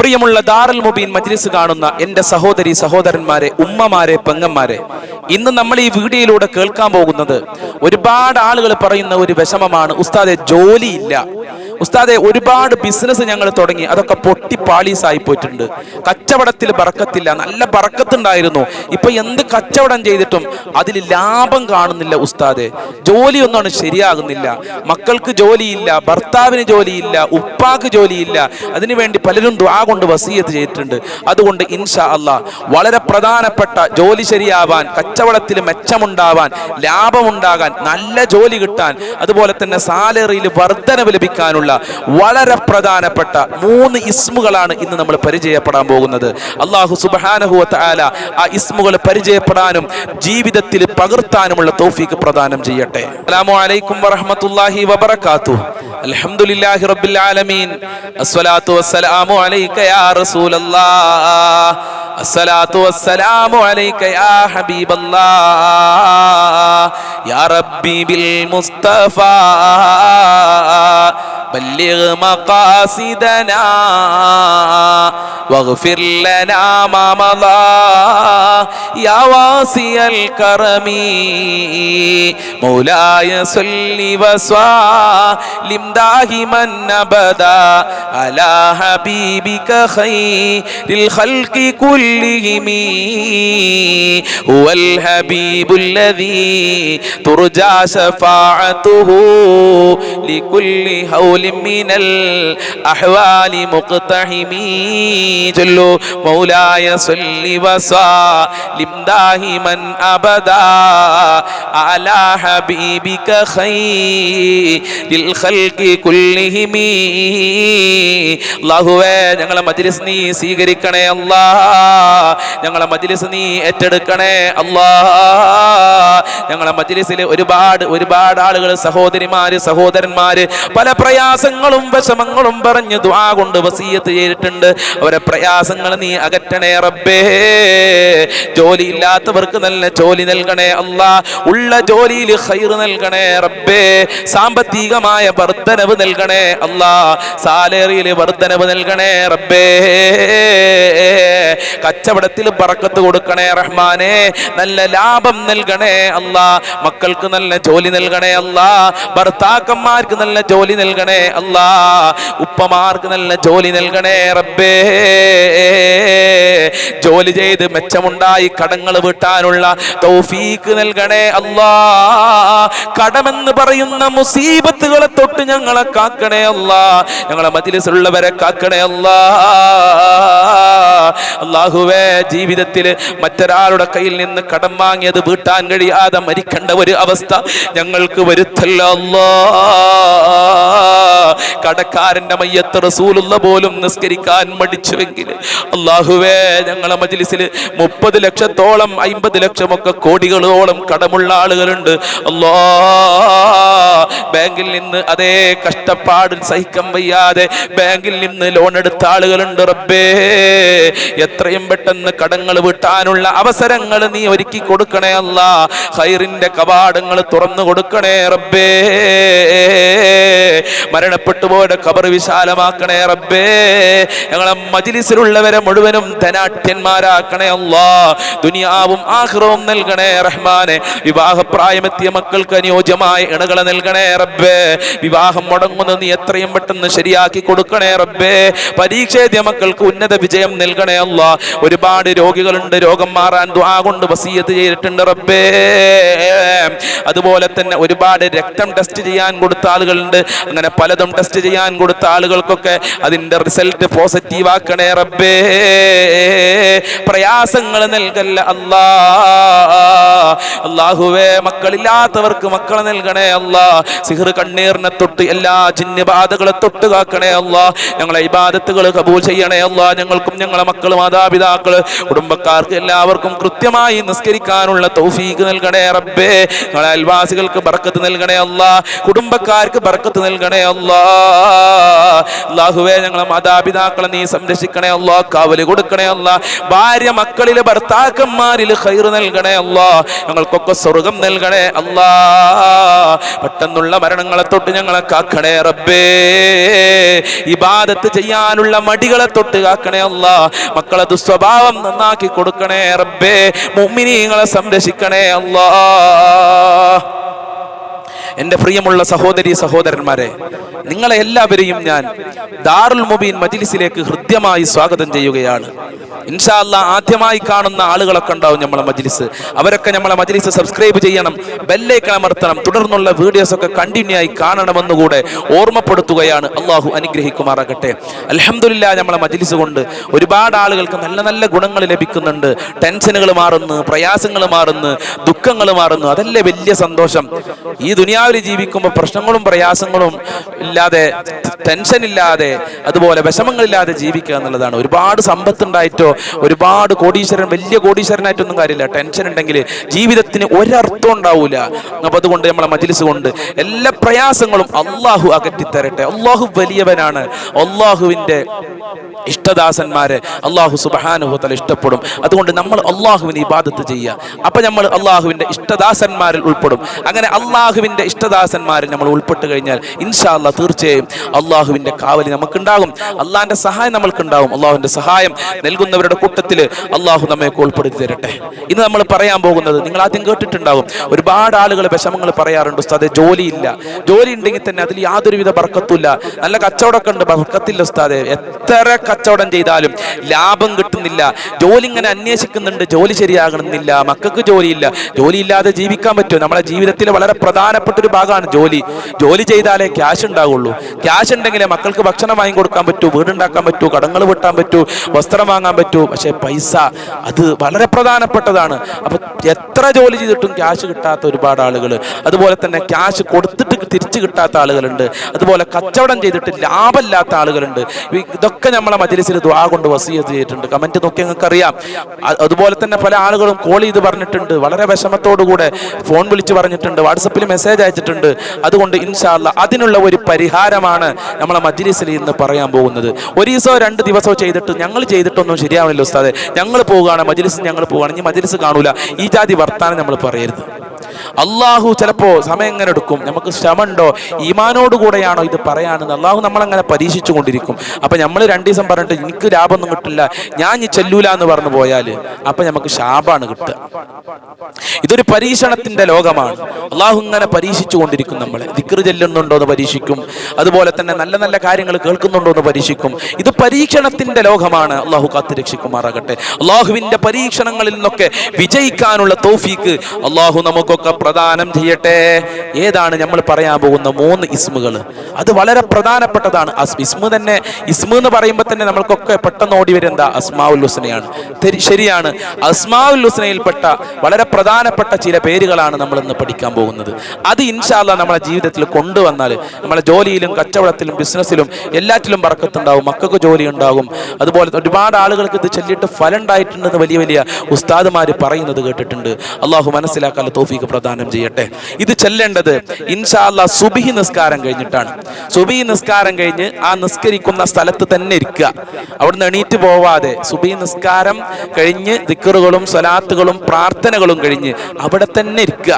പ്രിയമുള്ള ദാറുൽ മുബീൻ മജ്ലിസ് കാണുന്ന എന്റെ സഹോദരി സഹോദരന്മാരെ ഉമ്മമാരെ പെങ്ങന്മാരെ ഇന്ന് നമ്മൾ ഈ വീഡിയോയിലൂടെ കേൾക്കാൻ പോകുന്നത് ഒരുപാട് ആളുകൾ പറയുന്ന ഒരു വിഷമമാണ് ഉസ്താദെ ജോലിയില്ല. ഉസ്താദെ ഒരുപാട് ബിസിനസ് ഞങ്ങൾ തുടങ്ങി അതൊക്കെ പൊട്ടി പാളീസായി പോയിട്ടുണ്ട്. കച്ചവടത്തിൽ ബറക്കത്തില്ല നല്ല ബറക്കത്തുണ്ടായിരുന്നു. ഇപ്പൊ എന്ത് കച്ചവടം ചെയ്തിട്ടും അതിൽ ലാഭം കാണുന്നില്ല ഉസ്താദെ. ജോലിയൊന്നാണ് ശരിയാകുന്നില്ല. മക്കൾക്ക് ജോലിയില്ല ഭർത്താവിന് ജോലിയില്ല ഉപ്പാക്ക് ജോലിയില്ല. അതിനുവേണ്ടി പലരും ദ്വാ കൊണ്ട് വസീയത്ത് ചെയ്തിട്ടുണ്ട്. അതുകൊണ്ട് ഇൻഷാ അല്ലാ വളരെ പ്രധാനപ്പെട്ട ജോലി ശരിയാവാൻ കച്ചവടത്തിൽ മെച്ചമുണ്ടാവാൻ ലാഭമുണ്ടാകാൻ നല്ല ജോലി കിട്ടാൻ അതുപോലെ തന്നെ സാലറിയിൽ വർധനവ് ലഭിക്കാനുള്ള വളരെ പ്രധാനപ്പെട്ട മൂന്ന് ഇസ്മുകളാണ് ഇന്ന് നമ്മൾ പരിചയപ്പെടാൻ പോകുന്നത്. അള്ളാഹു സുബാനഹുവത്ത് ആല ആ ഇസ്മുകൾ പരിചയപ്പെടാനും ജീവിതത്തിൽ പകർത്താനുമുള്ള തോഫിക്ക് പ്രദാനം ചെയ്യട്ടെ. അസ്സലാമു അലൈക്കും വറഹ്മത്തുള്ളാഹി വബറകാതുഹു. അൽഹംദുലില്ലാഹി റബ്ബിൽ ആലമീൻ. അസ്സലാത്തു വസ്സലാമു അലൈക യാ റസൂലല്ലാഹ് الصلاة والسلام عليك يا حبيب الله يا ربي بالمصطفى بلغ مقاصدنا واغفر لنا ما مضى يا واسع الكرم. مولاي صل وسلم دائما أبدا على حبيبك خير الخلق كلهم. هو الحبيب الذي ترجى شفاعته لكل هول മിനൽ അഹ്വാലി മുഖ്തഹിമീ ചൊല്ലു മൗലായ സല്ലി വസാലിം ദാഹിമൻ അബദാ അലാ ഹബീബിക ഖൈരിൽ ഖൽഖി കുല്ലിഹിം അല്ലാഹുവേ ഞങ്ങളെ മജ്ലിസ് നീ സ്വീകരിക്കണേ അല്ലാ ഞങ്ങളെ മജ്ലിസ് നീ ഏറ്റെടുക്കണേ അല്ലാ ഞങ്ങളെ മജ്ലിസിൽ ഒരുപാട് ഒരുപാട് ആളുകൾ സഹോദരിമാര് സഹോദരന്മാര് പല പ്രയാ പ്രയാസങ്ങളും വിഷമങ്ങളും പറഞ്ഞ് ദുആ കൊണ്ട് വസീയത്ത് ചെയ്തിട്ടുണ്ട്. അവരെ പ്രയാസങ്ങൾ നീ അകറ്റണേ റബ്ബേ. ജോലി ഇല്ലാത്തവർക്ക് നല്ല ജോലി നൽകണേ അല്ലാ. ഉള്ള ജോലിയിൽ ഖൈർ നൽകണേ റബ്ബേ. സാമ്പത്തികമായ വർധനവ് നൽകണേ അല്ലാ. സാലറിയിൽ വർധനവ് നൽകണേ റബ്ബേ. കച്ചവടത്തിൽ പറക്കത്ത് കൊടുക്കണേ റഹ്മാനെ. നല്ല ലാഭം നൽകണേ അല്ലാ. മക്കൾക്ക് നല്ല ജോലി നൽകണേ അല്ലാ. ഭർത്താക്കന്മാർക്ക് നല്ല ജോലി നൽകണേ അല്ലാ ഉപ്പമാർക്ക് നല്ല ജോലി നൽകണേ റബ്ബേ. ജോലി ചെയ്ത് മെച്ചമുണ്ടായി കടങ്ങൾ വീട്ടാനുള്ള തൗഫീക്ക് നൽകണേ അല്ലാ. കടമെന്ന് പറയുന്ന മുസീബത്തുകളെ തൊട്ട് ഞങ്ങളെ കാക്കണേ അല്ലാ. ഞങ്ങളെ മജിലിസുള്ളവരെ കാക്കണേ അല്ലാ. അള്ളാഹുവേ ജീവിതത്തിൽ മറ്റൊരാളുടെ കയ്യിൽ നിന്ന് കടം വാങ്ങിയത് വീട്ടാൻ കഴിയാതെ മരിക്കേണ്ട ഒരു അവസ്ഥ ഞങ്ങൾക്ക് വരുത്തല്ല അല്ലാ. കടക്കാരന്റെ മയ്യത്ത് റസൂലുള്ള പോലും നിസ്കരിക്കാൻ മടിച്ചുവെങ്കിൽ അള്ളാഹുവേ ഞങ്ങളെ മജ്ലിസിൽ മുപ്പത് ലക്ഷത്തോളം അമ്പത് ലക്ഷമൊക്കെ കോടികളോളം കടമുള്ള ആളുകളുണ്ട്. അല്ലോ ബാങ്കിൽ നിന്ന് അതേ കഷ്ടപ്പാട് സഹിക്കാൻ വയ്യാതെ ബാങ്കിൽ നിന്ന് ലോൺ എടുത്ത ആളുകളുണ്ട് റബ്ബേ. എത്രയും പെട്ടെന്ന് കടങ്ങൾ വിട്ടാനുള്ള അവസരങ്ങൾ നീ ഒരുക്കി കൊടുക്കണേ അല്ല. ഹൈറിന്റെ കവാടങ്ങൾ തുറന്നു കൊടുക്കണേ റബ്ബേ. മരണപ്പെട്ടു പോയുടെ കബർ വിശാലമാക്കണേ റബ്ബേ. ഞങ്ങളെ മജിലിസിലുള്ളവരെ മുഴുവനും ധനാട്യന്മാരാക്കണേ അല്ലാ. ദുനിയാവും ആഹ്റവും നൽകണേ റഹ്മാനെ. വിവാഹപ്രായമെത്തിയ മക്കൾക്ക് അനുയോജ്യമായ ഇണകളെ നൽകണേ റബ്ബേ. വിവാഹം മുടങ്ങുന്ന നീ എത്രയും പെട്ടെന്ന് ശരിയാക്കി കൊടുക്കണേ റബ്ബേ. പരീക്ഷേദ്യ മക്കൾക്ക് ഉന്നത വിജയം നൽകണേ അല്ല. ഒരുപാട് രോഗികളുണ്ട് രോഗം മാറാൻ ദ്വാ കൊണ്ട് വസീയത്ത് ചെയ്തിട്ടുണ്ട് റബ്ബേ. അതുപോലെ തന്നെ ഒരുപാട് രക്തം ടെസ്റ്റ് ചെയ്യാൻ കൊടുത്ത ആളുകളുണ്ട്. അങ്ങനെ പലതും ടെസ്റ്റ് ചെയ്യാൻ കൊടുത്ത ആളുകൾക്കൊക്കെ അതിന്റെ റിസൾട്ട് പോസിറ്റീവ് ആക്കണേ റബ്ബേ. പ്രയാസങ്ങൾ നൽകല്ല അല്ലാ. അള്ളാഹുവേ മക്കളില്ലാത്തവർക്ക് മക്കളെ നൽകണേ അല്ലാ. സിഹർ കണ്ണീറിനെ തൊട്ട് എല്ലാ ജിന്നബാധകളെ തൊട്ട് കാക്കണേ അല്ലാ. ഞങ്ങളെ ഇബാദത്തുകൾ കബൂൽ ചെയ്യണേ അല്ലാ. ഞങ്ങൾക്കും ഞങ്ങളെ മക്കൾ മാതാപിതാക്കൾ കുടുംബക്കാർക്ക് എല്ലാവർക്കും കൃത്യമായി നിസ്കരിക്കാനുള്ള തൗഫീക്ക് നൽകണേ റബ്ബേ. ഞങ്ങളെ അയൽവാസികൾക്ക് ബർക്കത്ത് നൽകണേ അല്ലാ. കുടുംബക്കാർക്ക് ബർക്കത്ത് നൽകണേ അല്ലാ. അല്ലാഹുവേ ഞങ്ങളെ മാതാപിതാക്കളെ നീ സംരക്ഷിക്കണേ അല്ലോ കാവൽ കൊടുക്കണേ അല്ല ഭാര്യ മക്കളിലെ ഭർത്താക്കന്മാരിൽ ഹൈർ നൽകണേ അല്ലോ ഞങ്ങൾക്കൊക്കെ സ്വർഗം നൽകണേ അല്ലാ. പെട്ടെന്നുള്ള മരണങ്ങളെ തൊട്ട് ഞങ്ങളെ കാക്കണേ റബ്ബേ. ഇബാദത്ത് ചെയ്യാനുള്ള മടികളെ തൊട്ട് കാക്കണേ അല്ല മക്കളെ ദുസ്വഭാവം നന്നാക്കി കൊടുക്കണേ റബ്ബേ മുമ്മിനീങ്ങളെ സംരക്ഷിക്കണേ അല്ലാ. എന്റെ പ്രിയമുള്ള സഹോദരി സഹോദരന്മാരെ നിങ്ങളെ എല്ലാവരെയും ഞാൻ ദാറുൽ മുബീൻ മജിലിസിലേക്ക് ഹൃദ്യമായി സ്വാഗതം ചെയ്യുകയാണ്. ഇൻഷാല്ല ആദ്യമായി കാണുന്ന ആളുകളൊക്കെ ഉണ്ടാവും നമ്മളെ മജിലിസ്. അവരൊക്കെ നമ്മളെ മജിലിസ് സബ്സ്ക്രൈബ് ചെയ്യണം ബെല്ലേക്ക് അമർത്തണം തുടർന്നുള്ള വീഡിയോസ് ഒക്കെ കണ്ടിന്യൂ ആയി കാണണമെന്നുകൂടെ ഓർമ്മപ്പെടുത്തുകയാണ് അള്ളാഹു അനുഗ്രഹിക്കുമാറാകട്ടെ. അലഹമില്ല നമ്മളെ മജിലിസ് കൊണ്ട് ഒരുപാട് ആളുകൾക്ക് നല്ല നല്ല ഗുണങ്ങൾ ലഭിക്കുന്നുണ്ട്. ടെൻഷനുകൾ മാറുന്നു പ്രയാസങ്ങൾ മാറുന്നു ദുഃഖങ്ങൾ മാറുന്നു. അതല്ലേ വലിയ സന്തോഷം. ഈ ദുനിയാവിൽ ജീവിക്കുമ്പോൾ പ്രശ്നങ്ങളും പ്രയാസങ്ങളും ഇല്ലാതെ ടെൻഷൻ ഇല്ലാതെ അതുപോലെ വിഷമങ്ങളില്ലാതെ ജീവിക്കുക എന്നുള്ളതാണ്. ഒരുപാട് സമ്പത്ത് ഉണ്ടായിട്ടോ ഒരുപാട് കോടീശ്വരൻ വലിയ കോടീശ്വരനായിട്ടൊന്നും കാര്യമില്ല. ടെൻഷൻ ഉണ്ടെങ്കിൽ ജീവിതത്തിന് ഒരർത്ഥം ഉണ്ടാവൂല. അപ്പൊ അതുകൊണ്ട് നമ്മളെ മജിലിസ് കൊണ്ട് എല്ലാ പ്രയാസങ്ങളും അള്ളാഹു അകറ്റിത്തരട്ടെ. അള്ളാഹു വലിയവനാണ്. അള്ളാഹുവിന്റെ ഇഷ്ടദാസന്മാരെ അള്ളാഹു സുബാനുഭവത്തല ഇഷ്ടപ്പെടും. അതുകൊണ്ട് നമ്മൾ അള്ളാഹുവിന് ഇബാദത്ത് ചെയ്യുക. അപ്പൊ നമ്മൾ അള്ളാഹുവിന്റെ ഇഷ്ടദാസന്മാരിൽ ഉൾപ്പെടും. അങ്ങനെ അള്ളാഹുവിന്റെ ഇഷ്ടദാസന്മാരിൽ നമ്മൾ ഉൾപ്പെട്ട് കഴിഞ്ഞാൽ ഇൻഷാ അല്ലാ തീർച്ചയായും അള്ളാഹുവിന്റെ കാവലി നമുക്കുണ്ടാകും. അള്ളാഹിന്റെ സഹായം നമ്മൾക്കുണ്ടാകും. അള്ളാഹുവിന്റെ സഹായം നൽകുന്നവരുടെ കൂട്ടത്തിൽ അള്ളാഹു നമ്മെ ഉൾപ്പെടുത്തി തരട്ടെ. ഇന്ന് നമ്മൾ പറയാൻ പോകുന്നത് നിങ്ങൾ ആദ്യം കേട്ടിട്ടുണ്ടാകും. ഒരുപാട് ആളുകൾ വിഷമങ്ങൾ പറയാറുണ്ട് ഉസ്താദെ ജോലിയില്ല. ജോലി ഉണ്ടെങ്കിൽ തന്നെ അതിൽ യാതൊരുവിധ ബർക്കത്തുമില്ല. നല്ല കച്ചവടമൊക്കെ ഉണ്ട്. ബർക്കത്തില്ല ഉസ്താദെ. എത്ര കച്ചവടം ചെയ്താലും ലാഭം കിട്ടുന്നില്ല. ജോലി ഇങ്ങനെ അന്വേഷിക്കുന്നുണ്ട്. ജോലി ശരിയാകണമെന്നില്ല. മക്കൾക്ക് ജോലിയില്ല. ജോലിയില്ലാതെ ജീവിക്കാൻ പറ്റുമോ? നമ്മളെ ജീവിതത്തിൽ വളരെ പ്രധാനപ്പെട്ട ഒരു ഭാഗമാണ് ജോലി. ജോലി ചെയ്താലേ ക്യാഷ് ഉണ്ടാവുള്ളൂ. ക്യാഷ് ഉണ്ടെങ്കിലേ മക്കൾക്ക് ഭക്ഷണം വാങ്ങി കൊടുക്കാൻ പറ്റൂ വീടുണ്ടാക്കാൻ പറ്റൂ കടങ്ങൾ വെട്ടാൻ പറ്റൂ വസ്ത്രം വാങ്ങാൻ പറ്റൂ. പക്ഷേ പൈസ അത് വളരെ പ്രധാനപ്പെട്ടതാണ്. അപ്പൊ എത്ര ജോലി ചെയ്തിട്ടും ക്യാഷ് കിട്ടാത്ത ഒരുപാട് ആളുകൾ അതുപോലെ തന്നെ ക്യാഷ് കൊടുത്തിട്ട് തിരിച്ചു കിട്ടാത്ത ആളുകളുണ്ട്. അതുപോലെ കച്ചവടം ചെയ്തിട്ട് ലാഭമില്ലാത്ത ആളുകളുണ്ട്. ഇതൊക്കെ നമ്മളെ മജലിസിൽ ദുആ കൊണ്ട് വസീയത്ത് ചെയ്തിട്ടുണ്ട്. കമന്റ് നോക്കി നിങ്ങൾക്ക് അറിയാം അതുപോലെ തന്നെ പല ആളുകളും കോൾ ചെയ്ത് പറഞ്ഞിട്ടുണ്ട്. വളരെ വിഷമത്തോടു കൂടെ ഫോൺ വിളിച്ച് പറഞ്ഞിട്ടുണ്ട്. വാട്സപ്പിൽ മെസ്സേജ് അയച്ചിട്ടുണ്ട്. അതുകൊണ്ട് ഇൻഷാല്ല അതിനുള്ള ഒരു പരിഹാരമാണ് നമ്മളെ മജ്ലിസിൽ ഇന്ന് പറയാൻ പോകുന്നത്. ഒരു ദിവസമോ രണ്ട് ദിവസമോ ചെയ്തിട്ട് ഞങ്ങൾ ചെയ്തിട്ടൊന്നും ശരിയാവില്ല ഉസ്താദെ. ഞങ്ങൾ പോവുകയാണ് മജ്ലിസ് ഞങ്ങൾ പോവുകയാണ്. ഇനി മജ്ലിസ് കാണൂല. ഈ ജാതി വർത്താനം നമ്മൾ പറയരുത്. അള്ളാഹു ചിലപ്പോ സമയം എങ്ങനെ എടുക്കും? നമുക്ക് ശ്രമമുണ്ടോ? ഈമാനോട് കൂടെയാണോ ഇത് പറയാനെന്ന് അള്ളാഹു നമ്മളങ്ങനെ പരീക്ഷിച്ചു കൊണ്ടിരിക്കും. അപ്പൊ നമ്മൾ രണ്ടു ദിവസം പറഞ്ഞിട്ട് എനിക്ക് ലാഭമൊന്നും കിട്ടില്ല ഞാൻ ഈ ചെല്ലൂല എന്ന് പറഞ്ഞു പോയാൽ അപ്പൊ നമുക്ക് ശാപാണ് കിട്ടുക. ഇതൊരു പരീക്ഷണത്തിന്റെ ലോകമാണ്. അള്ളാഹു ഇങ്ങനെ പരീക്ഷിച്ചു കൊണ്ടിരിക്കും നമ്മളെ. ദിക്കറ് ചെല്ലുന്നുണ്ടോ എന്ന് പരീക്ഷിക്കും. അതുപോലെ തന്നെ നല്ല നല്ല കാര്യങ്ങൾ കേൾക്കുന്നുണ്ടോ എന്ന് പരീക്ഷിക്കും. ഇത് പരീക്ഷണത്തിന്റെ ലോകമാണ്. അള്ളാഹു കാത്തു രക്ഷിക്കുമാറാകട്ടെ. അള്ളാഹുവിന്റെ പരീക്ഷണങ്ങളിൽ നിന്നൊക്കെ വിജയിക്കാനുള്ള തോഫീക്ക് അള്ളാഹു നമുക്കൊക്കെ പ്രദാനം ചെയ്യട്ടെ. ഏതാണ് നമ്മൾ പറയാൻ പോകുന്ന മൂന്ന് ഇസ്മുകൾ അത് വളരെ പ്രധാനപ്പെട്ടതാണ്. ഇസ്മു തന്നെ ഇസ്മു എന്ന് പറയുമ്പോൾ തന്നെ നമ്മൾക്കൊക്കെ പെട്ടെന്ന് ഓടി വരുന്ന അസ്മാവുൽ ഹുസ്നയാണ്. ശരിയാണ്. അസ്മാവുൽ ഹുസ്നയിൽപ്പെട്ട വളരെ പ്രധാനപ്പെട്ട ചില പേരുകളാണ് നമ്മൾ ഇന്ന് പഠിക്കാൻ പോകുന്നത്. അത് ഇൻഷാല്ല നമ്മളെ ജീവിതത്തിൽ കൊണ്ടുവന്നാൽ നമ്മളെ ജോലിയിലും കച്ചവടത്തിലും ബിസിനസ്സിലും എല്ലാറ്റിലും പറക്കത്തുണ്ടാവും മക്കൾക്ക് ജോലി ഉണ്ടാകും. അതുപോലെ ഒരുപാട് ആളുകൾക്ക് ഇത് ചൊല്ലിയിട്ട് ഫലം ഉണ്ടായിട്ടുണ്ടെന്ന് വലിയ വലിയ ഉസ്താദുമാർ പറയുന്നത് കേട്ടിട്ടുണ്ട്. അള്ളാഹു മനസ്സിലാക്കാൻ തോഫീക്ക് പ്രദാനം ചെയ്യട്ടെ. ഇത് ചെല്ലേണ്ടത് ഇൻഷാല്ല സുബിഹി നിസ്കാരം കഴിഞ്ഞിട്ടാണ്. സുബിഹി നിസ്കാരം കഴിഞ്ഞ് ആ നിസ്കരിക്കുന്ന സ്ഥലത്ത് തന്നെ ഇരിക്കുക. അവിടുന്ന് എണീറ്റ് പോവാതെ സുബി നിസ്കാരം കഴിഞ്ഞ് ദിക്കറുകളും സ്വലാത്തുകളും പ്രാർത്ഥനകളും കഴിഞ്ഞ് അവിടെ തന്നെ ഇരിക്കുക.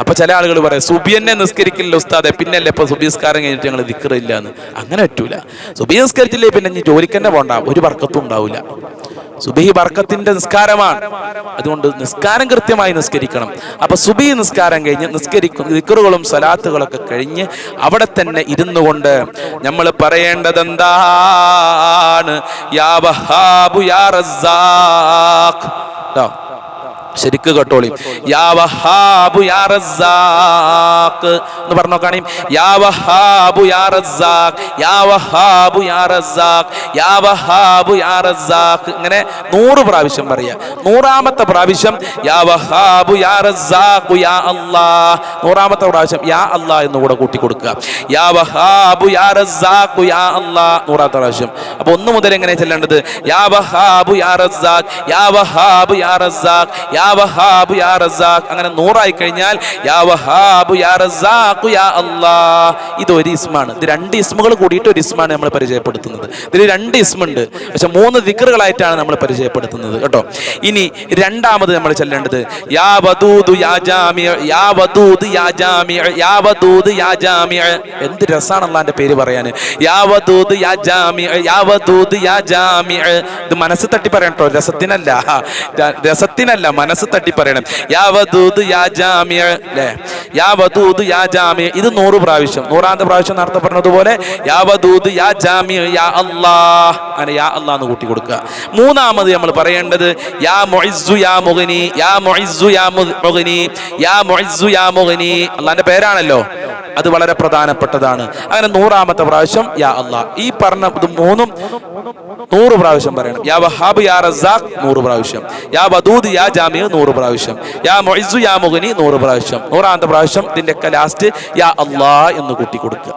അപ്പൊ ചില ആളുകൾ പറയാം സുബി തന്നെ നിസ്കരിക്കില്ല ഉസ്താദെ. പിന്നല്ലേ ഇപ്പൊ സുബി നിസ്കാരം കഴിഞ്ഞിട്ട് ഞങ്ങൾ ദിക്കറില്ല എന്ന് അങ്ങനെ പറ്റൂല. സുബി നിസ്കരിച്ചില്ലേ പിന്നെ ജോലിക്കന്നെ പോണ്ട. ഒരു വർക്കത്തും ഉണ്ടാവില്ല സുബഹി ബർക്കത്തിന്റെ നിസ്കാരമാണ്. അതുകൊണ്ട് നിസ്കാരം കൃത്യമായി നിസ്കരിക്കണം. അപ്പൊ സുബി നിസ്കാരം കഴിഞ്ഞ് നിസ്കരിക്കും ദിക്കറുകളും സലാത്തുകളൊക്കെ കഴിഞ്ഞ് അവിടെ തന്നെ ഇരുന്നു കൊണ്ട് നമ്മൾ പറയേണ്ടത് എന്താണ് യാ. ശരിക്ക് കേട്ടോളി. യാ വഹാബു യാ റസാഖ് എന്ന് പറഞ്ഞു യാ വഹാബു യാ റസാഖ് യാ വഹാബു യാ റസാഖ് യാ വഹാബു യാ റസാഖ്. ഇങ്ങനെ നൂറ് പ്രാവശ്യം പറയാ നൂറാമത്തെ പ്രാവശ്യം യാ വഹാബു യാ യാ അല്ലാഹ്. നൂറാമത്തെ പ്രാവശ്യം യാ അല്ലാഹ് എന്ന് കൂടെ കൂട്ടി കൊടുക്കുക. യാ വഹാബു യാ യാ അല്ലാഹ്. നൂറാമത്തെ പ്രാവശ്യം. അപ്പൊ ഒന്ന് മുതൽ എങ്ങനെ ചെല്ലേണ്ടത്? യാ വഹാബു യാ റസാഖ് യാ വഹാബു യാ റസാഖ് യാ അങ്ങനെ നൂറായി കഴിഞ്ഞാൽ യാ യാ റസാഖു യാ ഇത് ഒരു ഇസ്മാണ്. ഇത് രണ്ട് ഇസ്മുകൾ കൂടിയിട്ട് ഒരു ഇസ്മാണ് നമ്മൾ പരിചയപ്പെടുത്തുന്നത്. ഇതിൽ രണ്ട് ഇസ്മുണ്ട്. പക്ഷെ മൂന്ന് ദിക്റുകളായിട്ടാണ് നമ്മൾ പരിചയപ്പെടുത്തുന്നത്. കേട്ടോ? ഇനി രണ്ടാമത് നമ്മൾ ചെല്ലേണ്ടത് യാ യാ യാ വദൂദ് യാ യാ വദൂദ് യാ എന്ത് രസമാണ് അള്ളാന്റെ പേര് പറയാൻ. യാ വദൂദ് യാ യാ വദൂദ് യാ ഇത് മനസ്സ് തട്ടി പറയണം കേട്ടോ. രസത്തിനല്ല. രസത്തിനല്ല. മനസ്സ് തട്ടി പറയണം. യാ വദൂദ് യാ ജാമിയ അല്ലേ യാ വദൂദ് യാ ഇത് നൂറ് പ്രാവശ്യം. നൂറാമത്തെ പ്രാവശ്യം നേരത്തെ പറഞ്ഞതുപോലെ യാ വദൂദ് യാ യാ അല്ലാഹ്. അങ്ങനെ യാ അല്ലാ എന്ന് കൂട്ടി കൊടുക്കുക. മൂന്നാമത് നമ്മൾ പറയേണ്ടത് യാ മുഇസ്സു യാ മുഗ്നി യാ മുഇസ്സു യാ മുഗനി യാ മുഇസ്സു യാ മുഗ്നി. അള്ളാന്റെ പേരാണല്ലോ. അത് വളരെ പ്രധാനപ്പെട്ടതാണ്. അങ്ങനെ നൂറാമത്തെ പ്രാവശ്യം യാ അല്ലാ ഈ പറഞ്ഞ മൂന്നും നൂറ് പ്രാവശ്യം പറയണം. യാ വഹാബ് യാ റസാഖ് നൂറ് പ്രാവശ്യം. യാ വദൂദ് യാ ജാമിയ നൂറ് പ്രാവശ്യം. യാ മൊയ്സു യാ മുഗനി നൂറ് പ്രാവശ്യം. നൂറാമത്തെ പ്രാവശ്യം ഇതിന്റെ ഒക്കെ ലാസ്റ്റ് യാ അള്ളാ എന്ന് കൂട്ടി കൊടുക്കുക.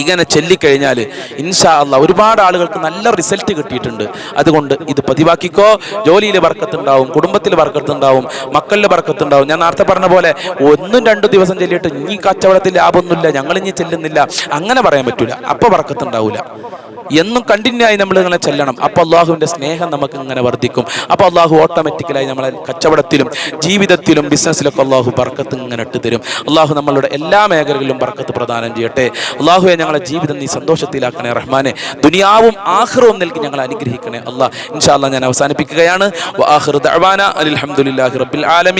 ഇങ്ങനെ ചൊല്ലിക്കഴിഞ്ഞാൽ ഇൻഷാ അള്ളാ ഒരുപാട് ആളുകൾക്ക് നല്ല റിസൾട്ട് കിട്ടിയിട്ടുണ്ട്. അതുകൊണ്ട് ഇത് പതിവാക്കിക്കോ. ജോലിയിൽ വർക്കത്തുണ്ടാവും കുടുംബത്തിൽ വർക്കത്തുണ്ടാവും മക്കളിൽ വർക്കത്തുണ്ടാവും. ഞാൻ നേരത്തെ പറഞ്ഞ പോലെ ഒന്നും രണ്ടു ദിവസം ചൊല്ലിയിട്ട് ഇനി കച്ചവടത്തിൽ ലാഭമൊന്നുമില്ല ഞങ്ങൾ ഇനി ചെല്ലുന്നില്ല. അങ്ങനെ പറയാൻ പറ്റൂല. അപ്പൊ വർക്കത്തുണ്ടാവൂല. എന്നും കണ്ടിന്യൂ ആയി നമ്മൾ ഇങ്ങനെ ചെല്ലണം. അപ്പോൾ അള്ളാഹുവിന്റെ സ്നേഹം നമുക്ക് ഇങ്ങനെ വർദ്ധിക്കും. അപ്പോൾ അള്ളാഹു ഓട്ടോമാറ്റിക്കലായി നമ്മളെ കച്ചവടത്തിലും ജീവിതത്തിലും ബിസിനസ്സിലൊക്കെ അള്ളാഹു ബർക്കത്ത് ഇങ്ങനെ ഇട്ട് തരും. അള്ളാഹു നമ്മളുടെ എല്ലാ മേഖലകളിലും ബർക്കത്ത് പ്രദാനം ചെയ്യട്ടെ. അള്ളാഹുവെ ഞങ്ങളെ ജീവിതം നീ സന്തോഷത്തിലാക്കണേ റഹ്മാനെ. ദുനിയാവും ആഹ്റവും നൽകി ഞങ്ങൾ അനുഗ്രഹിക്കണേ അള്ളാഹ്. ഇൻഷാ ഞാൻ അവസാനിപ്പിക്കുകയാണ്. അനിൽ റബ്ബിൽ ആലമീൻ.